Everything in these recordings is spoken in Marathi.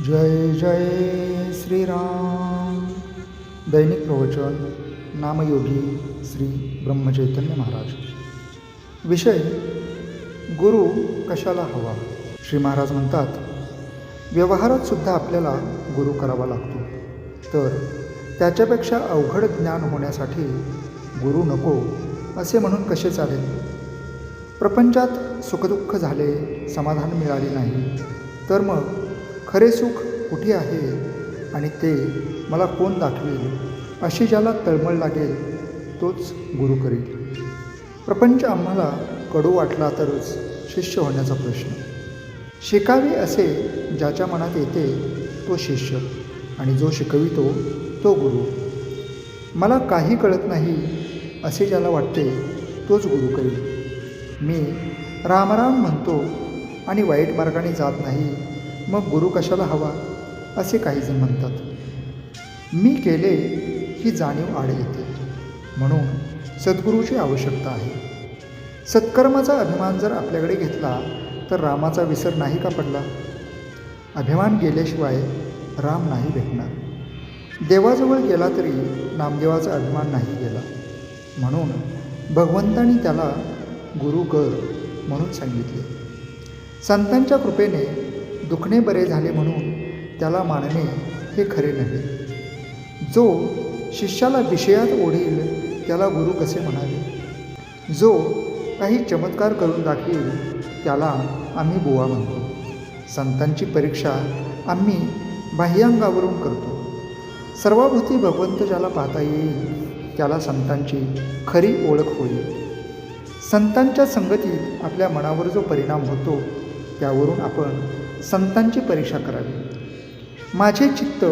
जय जय श्रीराम। दैनिक प्रवचन नामयोगी श्री ब्रह्मचैतन्य महाराज। विषय गुरु कशाला हवा? श्री महाराज म्हणतात व्यवहारात सुद्धा आपल्याला गुरु करावा लागतो. तर त्याच्यापेक्षा अवघड ज्ञान होण्यासाठी गुरु नको असे म्हणून कसे चालेल? प्रपंचात सुखदुःख झाले समाधान मिळाले नाही तर मग खरे सुख कुठे आहे? आणि ते मला कोण दाखवेल? अशी ज्याला तळमळ लागेल तोच गुरु करेल. प्रपंच आम्हाला कडू वाटला तरच शिष्य होण्याचा प्रश्न. शिकावे असे ज्याच्या मनात येते तो शिष्य. आणि जो शिकवितो तो गुरु. मला काही कळत नाही असे ज्याला वाटते तोच गुरु करेल. मी रामराम म्हणतो आणि वाईट मार्गाने जात नाही मग गुरु कशाला हवा? असे काहीजण म्हणतात. मी केले ही जाणीव आड येते. म्हणून सद्गुरूची आवश्यकता आहे. सत्कर्माचा अभिमान जर आपल्याकडे घेतला तर रामाचा विसर नाही का पडला? अभिमान गेल्याशिवाय राम नाही भेटणार. देवाजवळ गेला तरी नामदेवाचा अभिमान नाही गेला. म्हणून भगवंतानी त्याला गुरु कर म्हणून सांगितले. संतांच्या कृपेने दुखणे बरे झाले म्हणून त्याला मानणे हे खरे नव्हे. जो शिष्याला विषयात ओढील त्याला गुरु कसे म्हणावे? जो काही चमत्कार करून दाखवेल त्याला आम्ही बुवा म्हणतो. संतांची परीक्षा आम्ही बाह्यांगावरून करतो. सर्वाभूती भगवंत ज्याला पाहता येईल त्याला संतांची खरी ओळख होईल. संतांच्या संगतीत आपल्या मनावर जो परिणाम होतो त्यावरून आपण संतांची परीक्षा करावी. माझे चित्त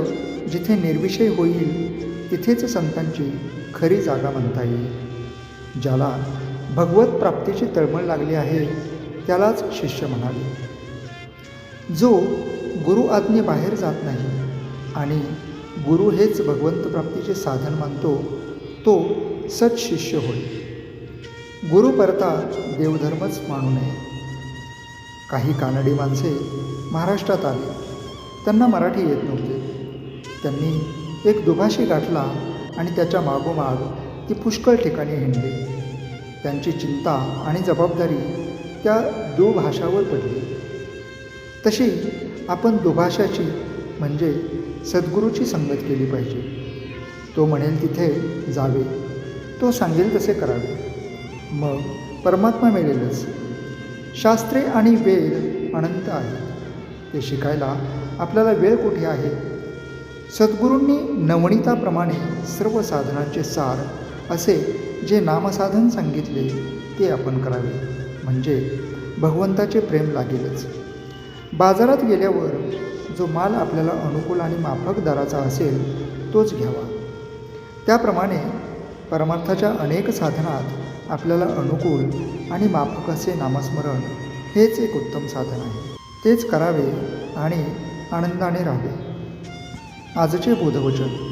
जिथे निर्विषय होईल तिथेच संतांची खरी जागा म्हणता येईल. ज्याला भगवत प्राप्तीची तळमळ लागली आहे त्यालाच शिष्य म्हणाले जो गुरु आज्ञेबाहेर जात नाही आणि गुरु हेच भगवंत प्राप्तीचे साधन मानतो तो सत्शिष्य होय. गुरु परता देवधर्मच मानू नये. काही कानडी माणसे महाराष्ट्रात आले. त्यांना मराठी येत नव्हते. त्यांनी एक दुभाषी गाठला आणि त्याच्या मागोमाग ती पुष्कळ ठिकाणी हिंडली. त्यांची चिंता आणि जबाबदारी त्या दुभाषावर पडली. तशी आपण दुभाषाची म्हणजे सद्गुरूची संगत केली पाहिजे. तो म्हणेल तिथे जावे. तो सांगेल तसे करावे. मग परमात्मा मिळेलच शास्त्रे आणि वेद अनंत आहेत. हे शिकायला आपल्याला वेळ कुठे आहे? सद्गुरूंनी नवणीताप्रमाणे सर्व साधनांचे सार असे जे नामसाधन सांगितले ते आपण करावे. म्हणजे भगवंताचे प्रेम लागेलच. बाजारात गेल्यावर जो माल आपल्याला अनुकूल आणि माफक दराचा असेल तोच घ्यावा. त्याप्रमाणे परमार्थाच्या अनेक साधनात आपल्याला अनुकूल आणि माफक असे नामस्मरण हेच एक उत्तम साधन आहे. तेच करावे आणि आनंदाने राहावे. आजचे बोधवचन.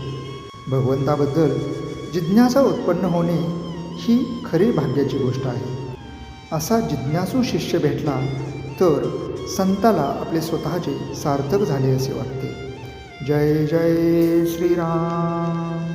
भगवंताबद्दल जिज्ञासा उत्पन्न होणे ही खरी भाग्याची गोष्ट आहे. असा जिज्ञासू शिष्य भेटला तर संताला आपले स्वतःचे सार्थक झाले असे वाटते. जय जय श्रीराम.